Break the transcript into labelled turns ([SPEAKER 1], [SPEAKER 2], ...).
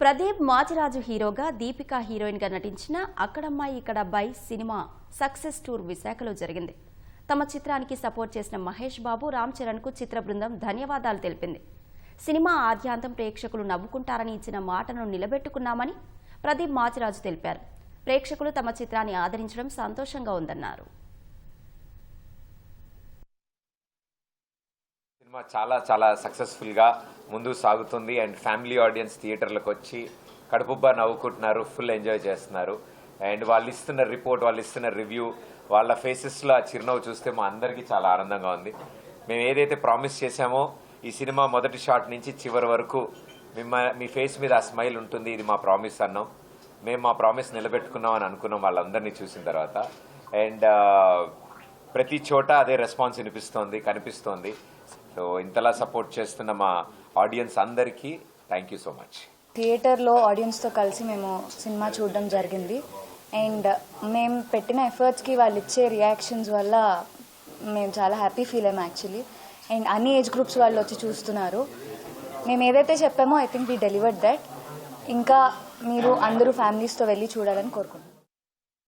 [SPEAKER 1] ప్రదీప్ మాచిరాజు హీరోగా దీపిక హీరోయిన్గా నటించిన అక్కడమ్మాయి ఇక్కడ అబ్బాయి సినిమా సక్సెస్ టూర్ విశాఖలో జరిగింది. తమ చిత్రానికి సపోర్ట్ చేసిన మహేష్ బాబు రామ్ చరణ్కు చిత్ర బృందం ధన్యవాదాలు తెలిపింది. సినిమా ఆద్యాంతం ప్రేక్షకులు నవ్వుకుంటారని ఇచ్చిన మాటను నిలబెట్టుకున్నామని ప్రదీప్ మాచిరాజు తెలిపారు. ప్రేక్షకులు తమ చిత్రాన్ని ఆదరించడం సంతోషంగా ఉందన్నారు.
[SPEAKER 2] సినిమా చాలా చాలా సక్సెస్ఫుల్గా ముందుకు సాగుతుంది. అండ్ ఫ్యామిలీ ఆడియన్స్ థియేటర్లకు వచ్చి కడుపుబ్బా నవ్వుకుంటున్నారు ఫుల్ ఎంజాయ్ చేస్తున్నారు. అండ్ వాళ్ళు ఇస్తున్న రిపోర్ట్ వాళ్ళు ఇస్తున్న రివ్యూ వాళ్ళ ఫేసెస్లో ఆ చిరునవ్వు చూస్తే మా అందరికీ చాలా ఆనందంగా ఉంది. మేము ఏదైతే ప్రామిస్ చేశామో ఈ సినిమా మొదటి షాట్ నుంచి చివరి వరకు మిమ్మ మీ ఫేస్ మీద ఆ స్మైల్ ఉంటుంది ఇది మా ప్రామిస్ అన్నాం. మేము మా ప్రామిస్ నిలబెట్టుకున్నాం అని అనుకున్నాం వాళ్ళందరినీ చూసిన తర్వాత. అండ్ ప్రతి చోట అదే రెస్పాన్స్ వినిపిస్తోంది కనిపిస్తోంది. సో ఇంతలా సపోర్ట్ చేస్తున్న మా ఆడియన్స్ అందరికీ థ్యాంక్ యూ సో మచ్
[SPEAKER 3] థియేటర్లో ఆడియన్స్తో కలిసి మేము సినిమా చూడడం జరిగింది. అండ్ మేము పెట్టిన ఎఫర్ట్స్కి వాళ్ళు ఇచ్చే రియాక్షన్స్ వల్ల మేము చాలా హ్యాపీ ఫీల్ అయ్యాము యాక్చువల్లీ అండ్ అన్ని ఏజ్ గ్రూప్స్ వాళ్ళు వచ్చి చూస్తున్నారు. మేము ఏదైతే చెప్పామో I think we delivered that ఇంకా మీరు అందరూ ఫ్యామిలీస్తో వెళ్ళి చూడాలని కోరుకుంటున్నాం.